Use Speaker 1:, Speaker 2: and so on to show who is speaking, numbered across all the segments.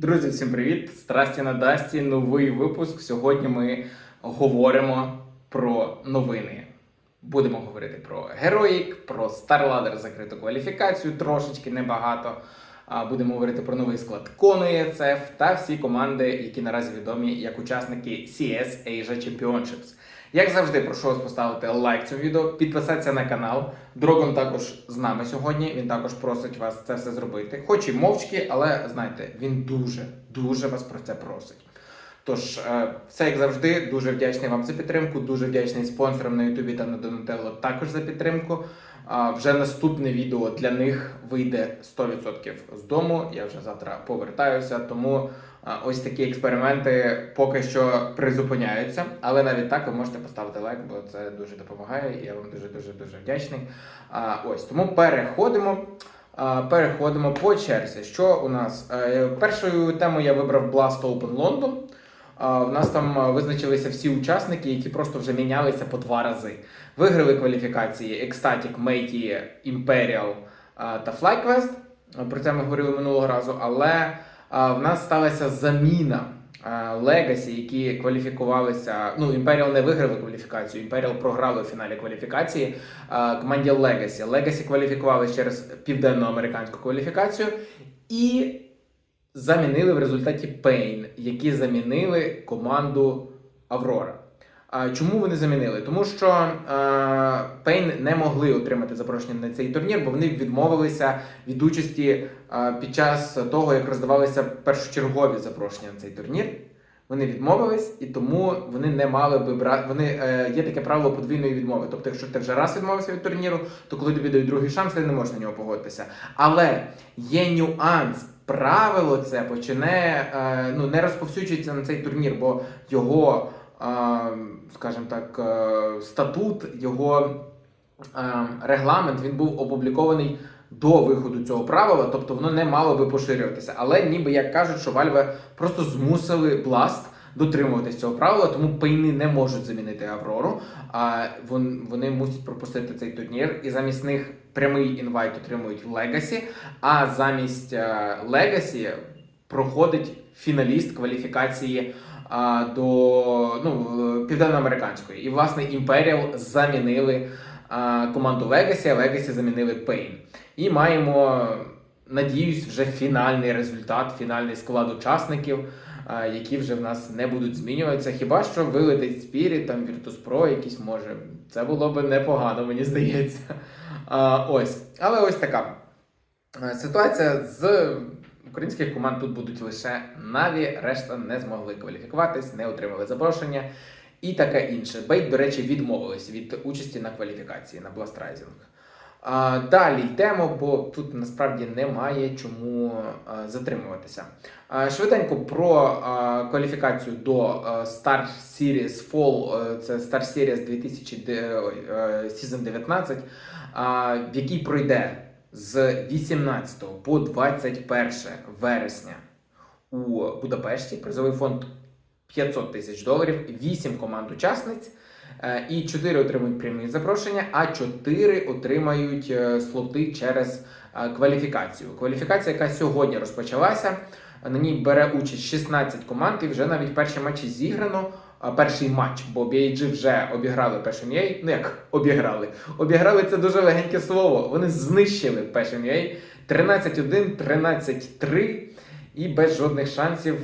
Speaker 1: Друзі, всім привіт! Страсті на Дасті, новий випуск. Сьогодні ми говоримо про новини. Будемо говорити про Героїк, про StarLadder закриту кваліфікацію, трошечки небагато. Будемо говорити про новий склад Кону та всі команди, які наразі відомі як учасники CS Asia Championships. Як завжди, прошу вас поставити лайк цьому відео, підписатися на канал. Дрогон також з нами сьогодні. Він також просить вас це все зробити. Хоч і мовчки, але знаєте, він дуже, дуже вас про це просить. Тож, е, все як завжди, дуже вдячний вам за підтримку, дуже вдячний спонсорам на Ютубі та на Донателло також за підтримку. Вже наступне відео для них вийде 100% з дому. Я вже завтра повертаюся, тому ось такі експерименти поки що призупиняються. Але навіть так ви можете поставити лайк, бо це дуже допомагає. і Я вам дуже дуже дуже вдячний. Ось тому переходимо. Переходимо по черзі. Що у нас? Е, Першою темою я вибрав Blast Open London. В нас там визначилися всі учасники, які просто вже мінялися по два рази. Виграли кваліфікації Ecstatic, Matey, Imperial та FlyQuest. Про це ми говорили минулого разу, але в нас сталася заміна Легасі, які кваліфікувалися. Ну, Імперіал не виграли кваліфікацію, Імперіал програли в фіналі кваліфікації команді Легасі. Легасі кваліфікувалися через південноамериканську кваліфікацію і замінили в результаті Пейн, які замінили команду Аврора. Чому вони замінили? Тому що е, Пейн не могли отримати запрошення на цей турнір, бо вони відмовилися від участі е, під час того, як роздавалися першочергові запрошення на цей турнір. Вони відмовились, і тому вони не мали би брати. Вони е, є таке правило подвійної відмови. Тобто, якщо ти вже раз відмовився від турніру, то коли тобі дають другий шанс, ти не можеш на нього погодитися. Але є нюанс. Правило це почне е, ну не розповсюджується на цей турнір, бо його скажімо так, е, статут, його е, регламент він був опублікований до виходу цього правила, тобто воно не мало би поширюватися. Але ніби як кажуть, що Valve просто змусили Blast дотримуватись цього правила, тому пейни не можуть замінити Аврору. А вони мусять пропустити цей турнір, і замість них прямий інвайт отримують Legacy, а замість е, Legacy проходить фіналіст кваліфікації а, до ну, південноамериканської. І, власне, Imperial замінили а, команду Legacy, а Legacy замінили Pain. І маємо, надіюсь, вже фінальний результат, фінальний склад учасників, а, які вже в нас не будуть змінюватися. Хіба що вилетить Spirit, там Virtus Pro якийсь може. Це було б непогано, мені здається. А, ось. Але ось така ситуація з. Українських команд тут будуть лише Наві, решта не змогли кваліфікуватись, не отримали запрошення і таке інше. Бейт, до речі, відмовились від участі на кваліфікації на. А, Далі йдемо, бо тут насправді немає чому затримуватися. Швиденько про кваліфікацію до Star Series Fall, це Star Series 2000 а, Season 19, а, в якій пройде з 18 по 21 вересня у Будапешті. Призовий фонд 500 тисяч доларів, 8 команд учасниць. е, І 4 отримують прямі запрошення, а 4 отримають е, слоти через е, кваліфікацію. Кваліфікація, яка сьогодні розпочалася, на ній бере участь 16 команд, і вже навіть перші матчі зіграно. Перший матч, бо BAG вже обіграли PSMA, ну як обіграли. Обіграли це дуже легеньке слово. Вони знищили PSMA 13-1, 13-3. І без жодних шансів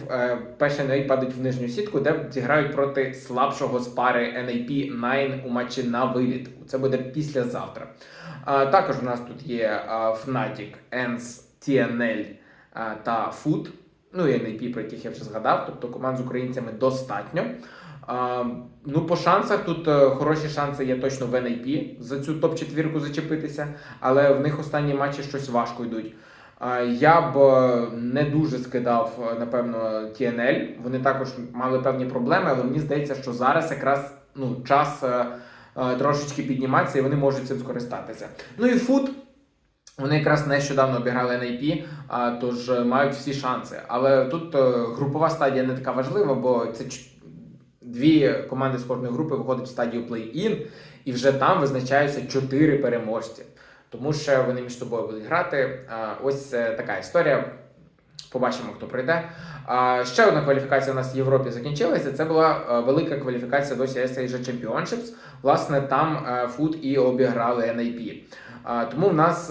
Speaker 1: PSMA падають в нижню сітку, де зіграють проти слабшого з пари NAP 9 у матчі на виліт. Це буде післязавтра. Також у нас тут є а, Fnatic, ENS, TNL а, та Food. Ну і NAP, про яких я вже згадав, тобто команд з українцями достатньо. Ну, по шансах тут е, хороші шанси є точно в NAP за цю топ-четвірку зачепитися, але в них останні матчі щось важко йдуть. Я б е, не дуже скидав, е, напевно, TNL. Вони також мали певні проблеми, але мені здається, що зараз якраз ну, час трошечки підніматися і вони можуть цим скористатися. Ну і фут. Вони якраз нещодавно обіграли NIP, тож мають всі шанси. Але тут групова стадія не така важлива, бо це дві команди з кожної групи виходять в стадію плей-ін, і вже там визначаються чотири переможці. Тому що вони між собою будуть грати. Ось е, така історія. Побачимо, хто прийде. Ще одна кваліфікація у нас в Європі закінчилася. Це була е, велика кваліфікація до CS Championships. Власне, там е, Food і обіграли NIP. Тому в нас,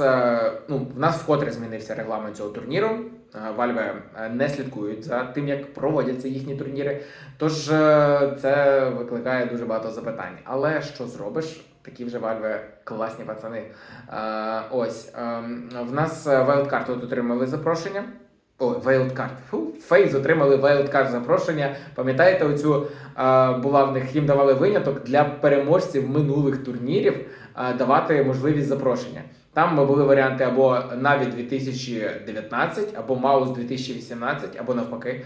Speaker 1: ну, в нас вкотре змінився регламент цього турніру. Е, Valve е, не слідкують за тим, як проводяться їхні турніри. Тож е, це викликає дуже багато запитань. Але що зробиш? Такі вже Valve класні пацани. Е, ось е, в нас Wildcard тут отримали запрошення. Ой. Фу, Фейз отримали Wildcard запрошення. Пам'ятаєте, оцю була в них їм давали виняток для переможців минулих турнірів давати можливість запрошення. Там були варіанти або Наві 2019, або Маус 2018, або навпаки,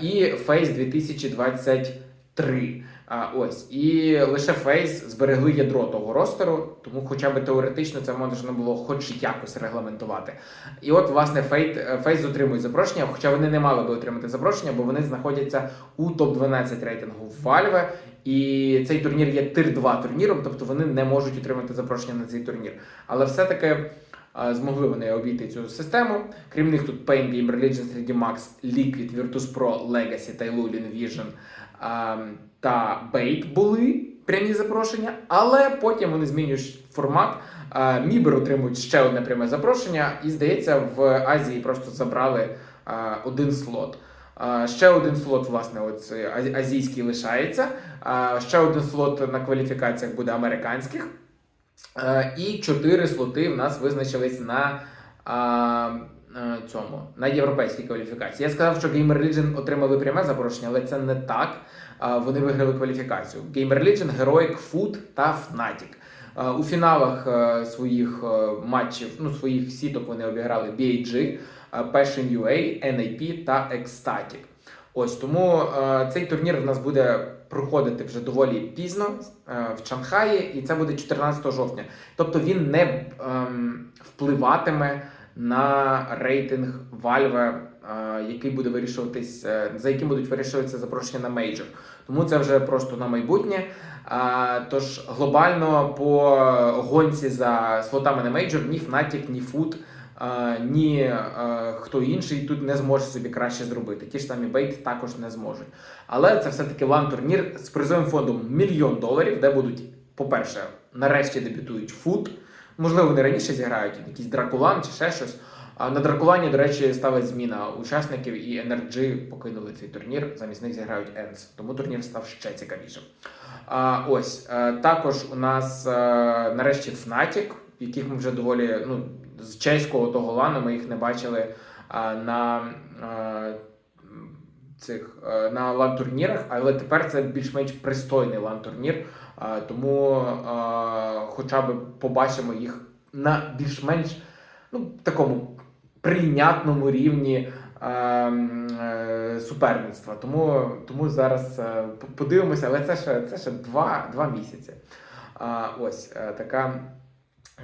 Speaker 1: і Face 2023. А, ось і лише Фейс зберегли ядро того ростеру, тому хоча б теоретично це можна було хоч якось регламентувати. І от, власне, Фейт Фейс отримують запрошення, хоча вони не мали би отримати запрошення, бо вони знаходяться у топ-12 рейтингу Valve. І цей турнір є тир 2 турніром, тобто вони не можуть отримати запрошення на цей турнір. Але все-таки е, змогли вони обійти цю систему. Крім них тут Pain Gamer Legends 3D Max, Liquid, Virtus Pro, Legacy, Tailulin Vision ем, та Bait були прямі запрошення, але потім вони змінюють формат. Мібер отримують ще одне пряме запрошення, і здається, в Азії просто забрали один слот. Ще один слот, власне, от е, азійський лишається. Ще один слот на кваліфікаціях буде американських. І чотири слоти в нас визначились на цьому на європейській кваліфікації. Я сказав, що Gamer Legion отримали пряме запрошення, але це не так. Вони виграли кваліфікацію. Gamer Legion, Heroic, Food та Fnatic. Е, У фіналах е, своїх е, матчів, ну своїх сіток вони обіграли BAG, е, Passion UA, NAP та Ecstatic. Ось тому е, цей турнір в нас буде проходити вже доволі пізно е, в Шанхаї, і це буде 14 жовтня. Тобто він не ем, впливатиме на рейтинг Valve, е, який буде вирішуватись, е, за яким будуть вирішуватися запрошення на мейджор. Тому це вже просто на майбутнє. Тож глобально по гонці за слотами на мейджор ні Fnatic, ні Food, ні хто інший тут не зможе собі краще зробити. Ті ж самі Бейт також не зможуть. Але це все-таки лан-турнір з призовим фондом мільйон доларів, де будуть, по-перше, нарешті дебютують Food. Можливо, вони раніше зіграють якийсь Дракулан чи ще щось. А на Дракулані, до речі, стала зміна учасників, і NRG покинули цей турнір. Замість них зіграють ENS. Тому турнір став ще цікавішим. А, ось е, також у нас е, нарешті Fnatic, яких ми вже доволі ну, з чеського того лану ми їх не бачили на е, цих е, на лан-турнірах, але тепер це більш-менш пристойний лан-турнір. Тому е, хоча б побачимо їх на більш-менш ну, такому прийнятному рівні е, е, суперництва. Тому, тому зараз е, подивимося, але це ще, це ще два, два місяці. Ось е, така,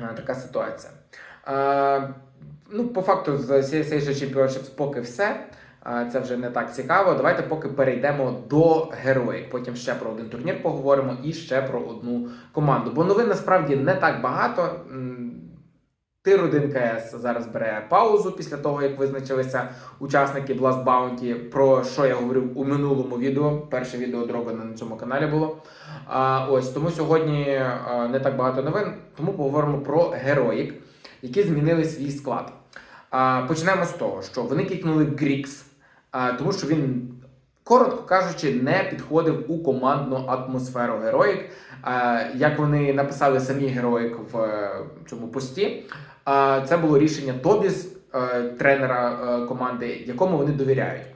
Speaker 1: е, така ситуація. Е, ну, по факту, з CSA Championships поки все. Це вже не так цікаво. Давайте поки перейдемо до героїк. Потім ще про один турнір поговоримо і ще про одну команду. Бо новин насправді не так багато. Тир 1 КС зараз бере паузу після того, як визначилися учасники Blast Bounty, про що я говорив у минулому відео. Перше відео Дрогана на цьому каналі було. А, ось тому сьогодні не так багато новин, тому поговоримо про героїк, які змінили свій склад. А, почнемо з того, що вони кікнули Грікс, тому що він, коротко кажучи, не підходив у командну атмосферу героїк. Як вони написали самі героїк в е, цьому пості, це було рішення Тобіс, е, тренера е, команди, якому вони довіряють.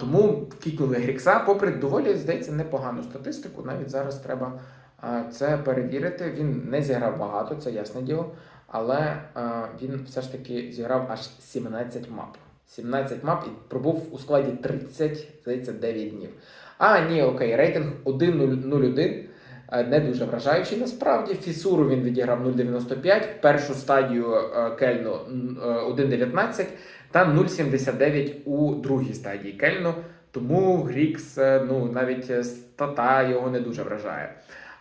Speaker 1: Тому кікнули Грікса, попри доволі, здається, непогану статистику. Навіть зараз треба це перевірити. Він не зіграв багато, це ясне діло. Але а, він все ж таки зіграв аж 17 мап. 17 мап і пробув у складі 30, здається, 9 днів. А, ні, окей, рейтинг 1.01. е, Не дуже вражаючий насправді. Фісуру він відіграв 0.95, першу стадію е, Кельну е, 1.19 та 0,79 у другій стадії Кельну. Тому Грікс, е, ну навіть е, стата його не дуже вражає.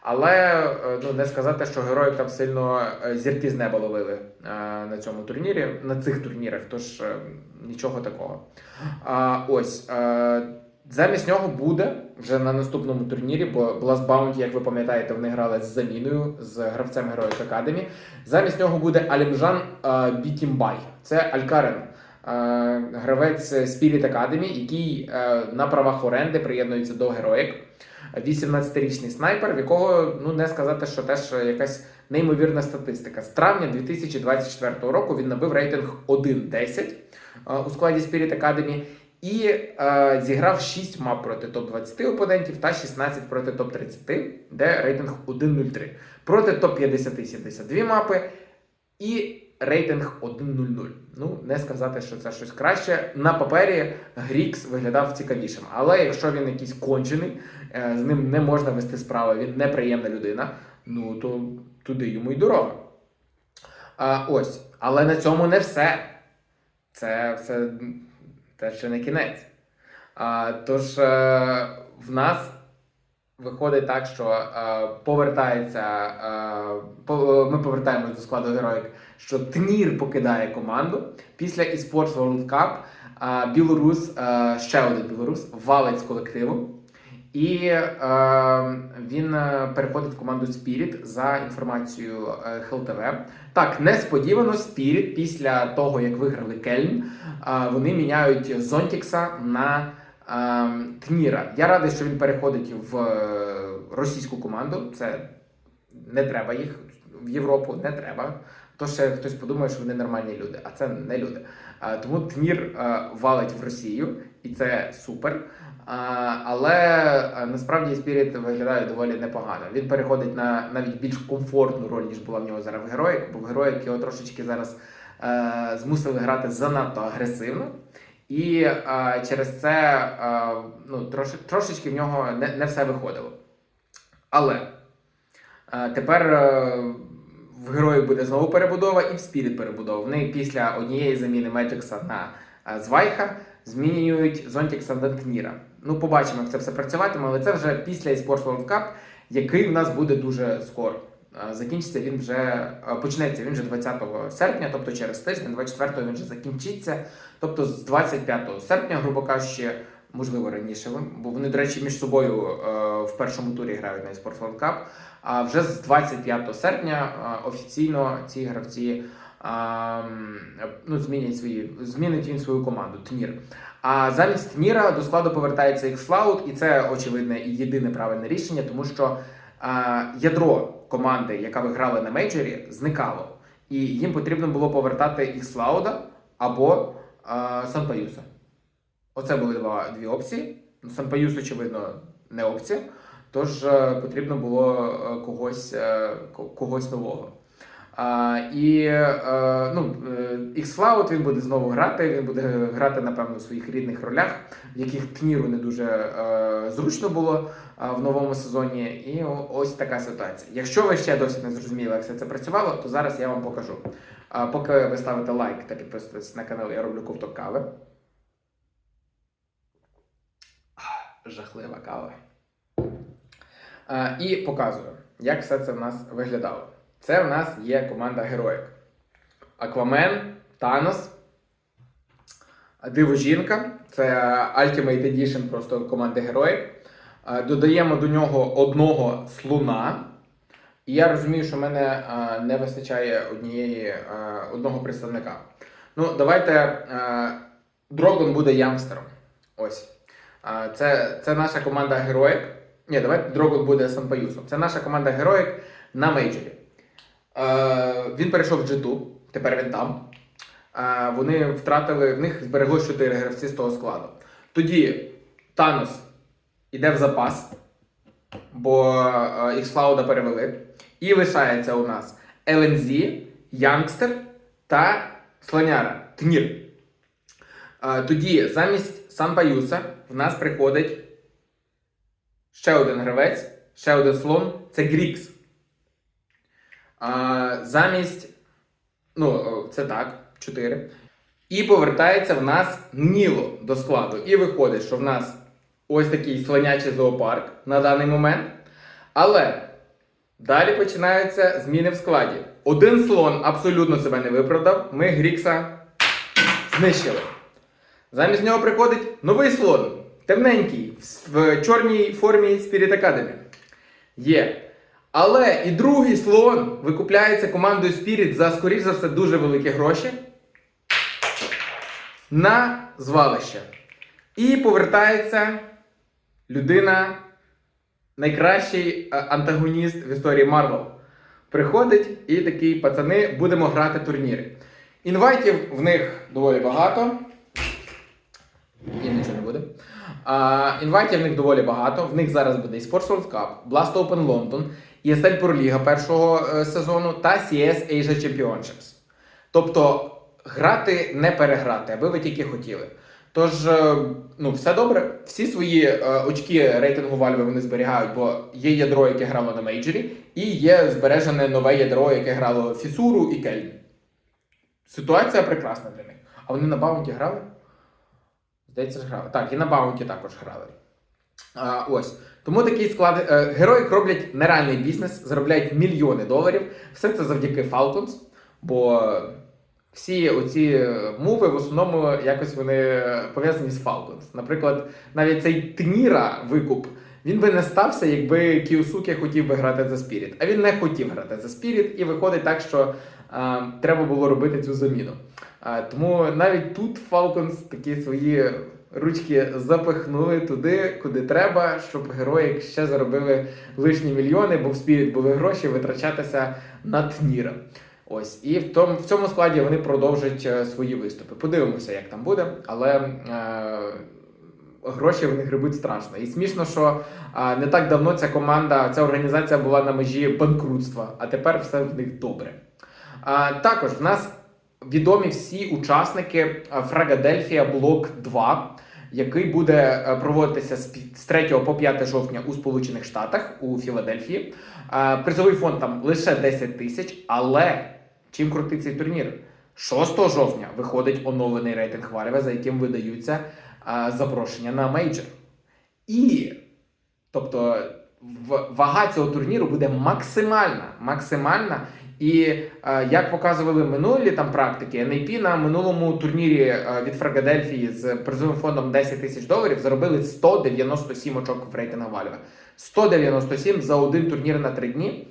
Speaker 1: Але е, ну, не сказати, що герої там сильно е, зірки з неба ловили е, на цьому турнірі, на цих турнірах, тож нічого такого. Ось. Замість нього буде вже на наступному турнірі, бо Blast Bounty, як ви пам'ятаєте, вони грали з заміною з гравцем Heroic Academy. Замість нього буде Алімжан Бікімбай. Це Алькарен, гравець Spirit Academy, який е, на правах оренди приєднується до Heroic. 18-річний снайпер, в якого ну не сказати, що теж якась неймовірна статистика. З травня 2024 року він набив рейтинг 1.10 е, у складі Spirit Academy і е, зіграв 6 мап проти топ-20 опонентів та 16 проти топ-30, де рейтинг 1.03. Проти топ-50 72 мапи і рейтинг 1.00. Ну, не сказати, що це щось краще. На папері Грікс виглядав цікавішим. Але якщо він якийсь кончений, е, з ним не можна вести справи, він неприємна людина, ну то туди йому й дорога. А, ось. Але на цьому не все. Це все це ще не кінець. А, тож е, в нас виходить так, що е, повертається. Е, по, ми повертаємось до складу героїк, що Тнір покидає команду. Після eSports World Cup білорус, ще один білорус, валить з колективу. І він переходить в команду Spirit за інформацією е, HLTV. Так, несподівано Spirit після того, як виграли Кельн, вони міняють Зонтікса на Тніра. Я радий, що він переходить в е, російську команду. Це не треба їх в Європу, не треба. То ще хтось подумає, що вони нормальні люди, а це не люди. Тому Тнір е, валить в Росію, і це супер. Але насправді Спіріт виглядає доволі непогано. Він переходить на навіть більш комфортну роль, ніж була в нього зараз в Героїк, бо в Героїк його трошечки зараз е, змусили грати занадто агресивно. І через це ну, трош, трошечки в нього не, все виходило. Але тепер е, в герої буде знову перебудова і в Спіріт перебудова. Вони після однієї заміни Меджикса на е, Звайха змінюють Зонтікса на Тніра. Ну, побачимо, як це все працюватиме, але це вже після eSports World Cup, який в нас буде дуже скоро. Е, Закінчиться він вже е, почнеться він вже 20 серпня, тобто через тиждень, 24-го він вже закінчиться. Тобто з 25 серпня, грубо кажучи, можливо раніше, бо вони, до речі, між собою е, в першому турі грають на eSports World. А вже з 25 серпня е, офіційно ці гравці е, ну, змінять свої, змінить він свою команду Тнір. А замість Тніра до складу повертається Xcloud, і це очевидне і єдине правильне рішення, тому що ядро команди, яка виграла на мейджорі, зникало. І їм потрібно було повертати Xcloud або Санпаюса. Оце були два, дві опції. Санпаюс, очевидно, не опція. Тож е, потрібно було е, когось, е, когось нового. А, і ну, Xcloud він буде знову грати. Він буде грати, напевно, у своїх рідних ролях, в яких Тніру не дуже зручно було в новому сезоні. І ось така ситуація. Якщо ви ще досі не зрозуміли, як все це працювало, то зараз я вам покажу. Поки ви ставите лайк та підписуєтесь на канал, я роблю ковток кави. Жахлива кава. Е, і показую, як все це в нас виглядало. Це в нас є команда героїк. Аквамен, Танос, Диво Жінка. Це Ultimate Edition просто команди героїк. Е, Додаємо до нього одного слуна. І я розумію, що в мене не вистачає однієї, одного представника. Ну, давайте Дрогон буде ямстером. Ось. Це, це наша команда героїк. Ні, давайте Дрогон буде Санпаюсом. Це наша команда героїк на мейджорі. Він перейшов в G2, тепер він там. Вони втратили, в них збереглось 4 гравці з того складу. Тоді Танос іде в запас, бо е, Xcloud перевели. І лишається у нас LNZ, Youngster та Слоняра, Тнір. Тоді замість Санпаюса в нас приходить ще один гравець, ще один слон це Грікс. А, замість. Ну, це так, 4. І повертається в нас Ніло до складу. І виходить, що в нас ось такий слонячий зоопарк на даний момент. Але Далі починаються зміни в складі. Один слон абсолютно себе не виправдав. Ми Грікса знищили. Замість нього приходить новий слон, темненький, в- чорній формі Spirit Academy. Є. Але і другий слон викупляється командою Spirit за, скоріш за все, дуже великі гроші на звалище. І повертається людина, найкращий е, антагоніст в історії Марвел. Приходить і такий, пацани, будемо грати турніри. Інвайтів в них доволі багато. І не буде. А, інвайтів в них доволі багато. В них зараз буде і Sports World Cup, Blast Open London, ESL Pro Liga першого е, сезону та CS Asia Championships. Тобто грати не переграти, аби ви тільки хотіли. Тож, е, ну, все добре. Всі свої е, очки рейтингу Valve вони зберігають, бо є ядро, яке грало на мейджорі, і є збережене нове ядро, яке грало Фісуру і Кельн. Ситуація прекрасна для них. А вони на баунті грали? Здається, ж грали. Так, і на баунті також грали. А, ось. Тому такий склад. Е, герої роблять нереальний бізнес, заробляють мільйони доларів. Все це завдяки Falcons, бо всі оці е, мови в основному якось вони пов'язані з Falcons. Наприклад, навіть цей Тніра викуп. Він би не стався, якби Кіосуке хотів би грати за Spirit. А він не хотів грати за Spirit, і виходить так, що а, треба було робити цю заміну. Тому навіть тут Falcons такі свої ручки запихнули туди, куди треба, щоб герої ще заробили лишні мільйони, бо в Spirit були гроші витрачатися на Тніра. Ось, і в тому в цьому складі вони продовжать е, свої виступи. Подивимося, як там буде, але е, гроші вони грибуть страшно. І смішно, що е, не так давно ця команда, ця організація була на межі банкрутства, а тепер все в них добре. А, також в нас відомі всі учасники е, Фрагадельфія Блок 2, який буде е, проводитися з 3 по 5 жовтня у Сполучених Штатах у Філадельфії. Призовий фонд там лише 10 тисяч, але чим крутий цей турнір? 6 жовтня виходить оновлений рейтинг Валєва, за яким видаються запрошення на мейджор. І тобто вага цього турніру буде максимальна. максимальна. І е, як показували минулі там практики, NAP на минулому турнірі е, від Фрагадельфії з призовим фондом 10 тисяч доларів заробили 197 очок в рейтингу Вальве. 197 за один турнір на три дні.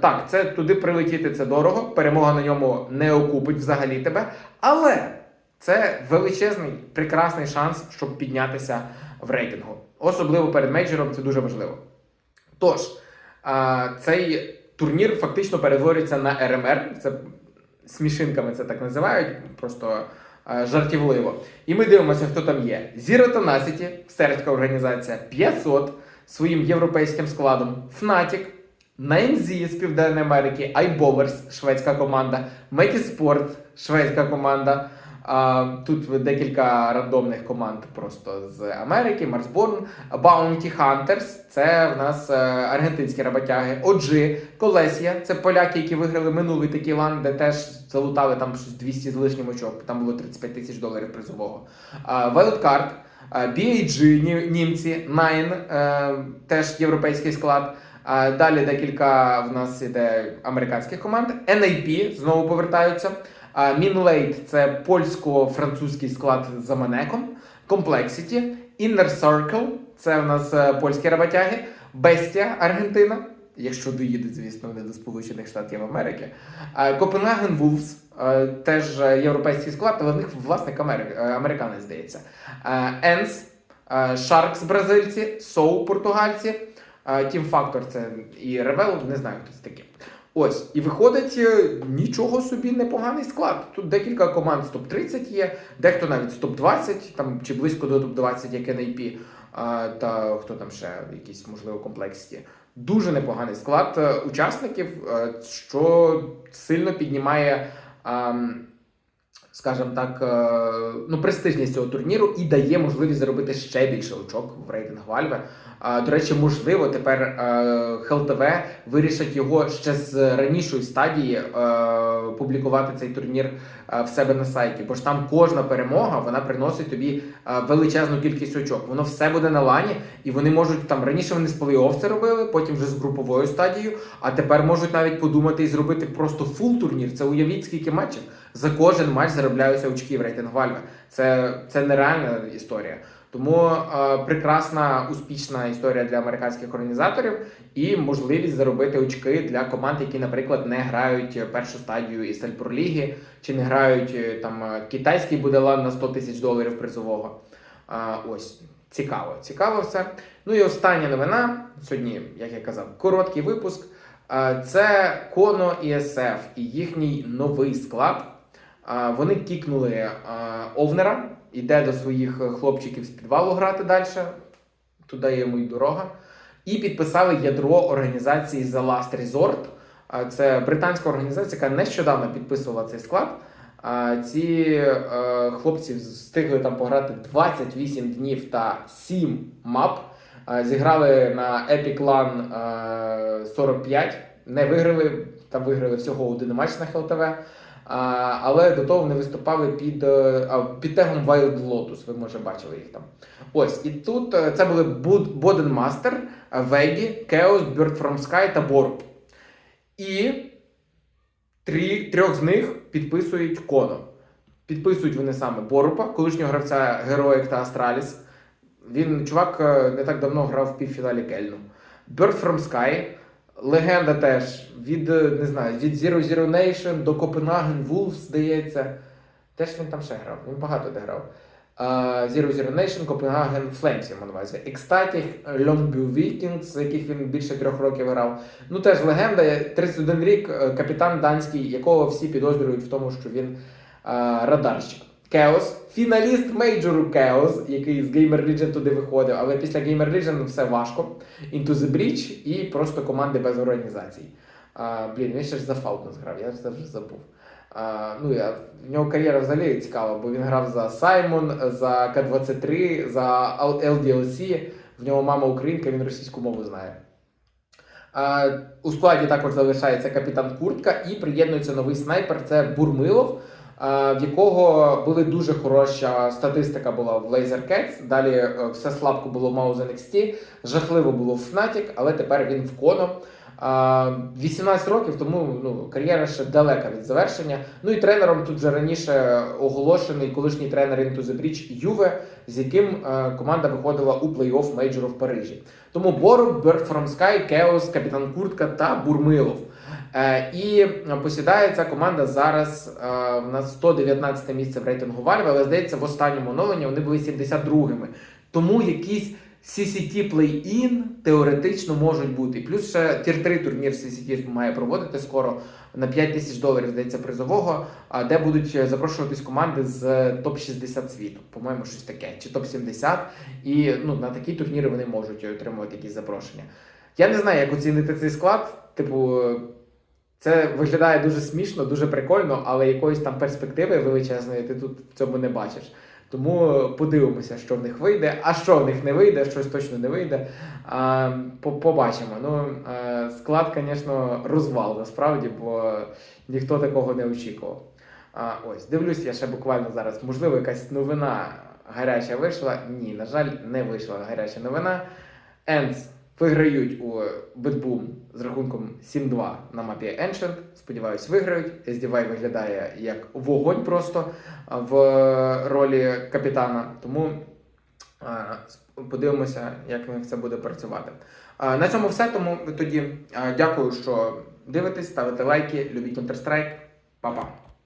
Speaker 1: Так, це туди прилетіти це дорого. Перемога на ньому не окупить взагалі тебе. Але це величезний, прекрасний шанс, щоб піднятися в рейтингу. Особливо перед мейджором це дуже важливо. Тож, цей турнір фактично перетворюється на РМР. Це смішинками це так називають, просто жартівливо. І ми дивимося, хто там є. Zero Tenacity, сербська організація, 500 своїм європейським складом, Fnatic, 9Z з Південної Америки, iBowers, шведська команда, Metisport, шведська команда. Тут декілька рандомних команд просто з Америки, Марсборн, Bounty Hunters, це в нас е, аргентинські роботяги, OG, Колесія, це поляки, які виграли минулий такий лан, де теж залутали там щось 200 з лишнім очок, там було 35 тисяч доларів призового. Wildcard, BAG, німці, Nine, е, теж європейський склад. Далі декілька в нас іде американських команд. NAP знову повертаються. Minlate – це польсько-французький склад з Аманеком. Complexity, Inner Circle – це в нас е, польські роботяги. Bestia – Аргентина. Якщо доїдуть, звісно, вони до Сполучених Штатів Америки. Copenhagen Wolves е, теж європейський склад, але в них власник е, американець, здається. Е, Ends, е, Sharks бразильці, Soul португальці. Team Factor це і Rebel, не знаю, хто це таке. Ось, і виходить е, нічого собі непоганий склад. Тут декілька команд з топ-30 є, дехто навіть з топ-20, там чи близько до топ-20, як NIP, та хто там ще якісь, можливо, комплексі. Дуже непоганий склад е, учасників, е, що сильно піднімає ам, скажімо так, е, ну, престижність цього турніру і дає можливість заробити ще більше очок в рейтинг Valve. А, До речі, можливо, тепер е, ХЛТВ вирішить його ще з ранішої стадії е, публікувати цей турнір е, в себе на сайті, бо ж там кожна перемога вона приносить тобі е, величезну кількість очок. Воно все буде на лані, і вони можуть там раніше вони з плей-офф це робили, потім вже з груповою стадією. А тепер можуть навіть подумати і зробити просто фул турнір. Це уявіть скільки матчів. За кожен матч заробляються очки в рейтинг Valve. Це, це нереальна історія. Тому е, прекрасна успішна історія для американських організаторів і можливість заробити очки для команд, які, наприклад, не грають першу стадію із Ліги, чи не грають е, там е, китайський буделан на 100 тисяч доларів призового. Е, ось цікаво, цікаво все. Ну і остання новина сьогодні, як я казав, короткий випуск. Е, Це Коно і і їхній новий склад. Е, Вони кікнули е, Овнера, іде до своїх хлопчиків з підвалу грати далі. Туди йому й дорога. І підписали ядро організації The Last Resort. Е, Це британська організація, яка нещодавно підписувала цей склад. Е, Ці е, хлопці встигли там пограти 28 днів та 7 мап. Е, Зіграли на Epic LAN е, 45, не виграли, там виграли всього один матч на ХЛТВ. Але до того вони виступали під, е, під тегом Wild Lotus, ви може бачили їх там. Ось, і тут е, це були Мастер, Вегі, Chaos, Bird from Sky та Борб. І три, трьох з них підписують Коно. Підписують вони саме Борупа, колишнього гравця Героїк та Астраліс. Він, чувак, е, не так давно грав в півфіналі Кельну. Bird from Sky, легенда теж від, е, не знаю, від Zero Zero Nation до Copenhagen Wolves, здається. Теж він там ще грав, він багато де грав. Zero Zero Nation, Copenhagen Flames, я маю на увазі. Ecstatic, Longview Vikings, з яких він більше трьох років грав. Ну теж легенда, 31 рік, е, капітан данський, якого всі підозрюють в тому, що він а, радарщик. Chaos, фіналіст мейджору Chaos, який з Gamer Legion туди виходив, але після Gamer Legion все важко. Into the Breach і просто команди без організацій. А, блін, він ще ж за Falcons грав, я це вже забув. А, ну, я, в нього кар'єра взагалі цікава, бо він грав за Simon, за К-23, за LDLC. В нього мама українка, він російську мову знає. А, у складі також залишається капітан Куртка і приєднується новий снайпер це Бурмилов, в якого були дуже хороша статистика була в Laser Cats. Далі е, все слабко було в Mouse NXT, жахливо було в Fnatic, але тепер він в Коно. А, 18 років, тому ну, кар'єра ще далека від завершення. Ну і тренером тут вже раніше оголошений колишній тренер the Breach Юве, з яким е, команда виходила у плей-офф мейджору в Парижі. Тому Бору, Bird from Sky, Chaos, Капітан Куртка та Бурмилов. Е, і посідає ця команда зараз е, на 119 місце в рейтингу Valve, але здається, в останньому оновленні вони були 72-ми. Тому якісь CCT Play-In теоретично можуть бути. Плюс ще тір 3 турнір CCT має проводити скоро на 5 тисяч доларів, здається, призового, де будуть запрошуватись команди з топ-60 світу. По-моєму, щось таке, чи топ-70. І ну, на такі турніри вони можуть отримувати якісь запрошення. Я не знаю, як оцінити цей склад. Типу, це виглядає дуже смішно, дуже прикольно, але якоїсь там перспективи величезної ти тут в цьому не бачиш. Тому подивимося, що в них вийде. А що в них не вийде, щось точно не вийде. Побачимо. Ну, е, склад, звісно, розвал насправді, бо ніхто такого не очікував. А, ось, дивлюсь, я ще буквально зараз. Можливо, якась новина гаряча вийшла. Ні, на жаль, не вийшла гаряча новина. Ends виграють у Бетбум з рахунком 7-2 на мапі Ancient. Сподіваюсь, виграють. SDY виглядає як вогонь просто в ролі капітана. Тому подивимося, як в це буде працювати. На цьому все. Тому тоді дякую, що дивитесь, ставите лайки, любіть Counter-Strike. Па-па!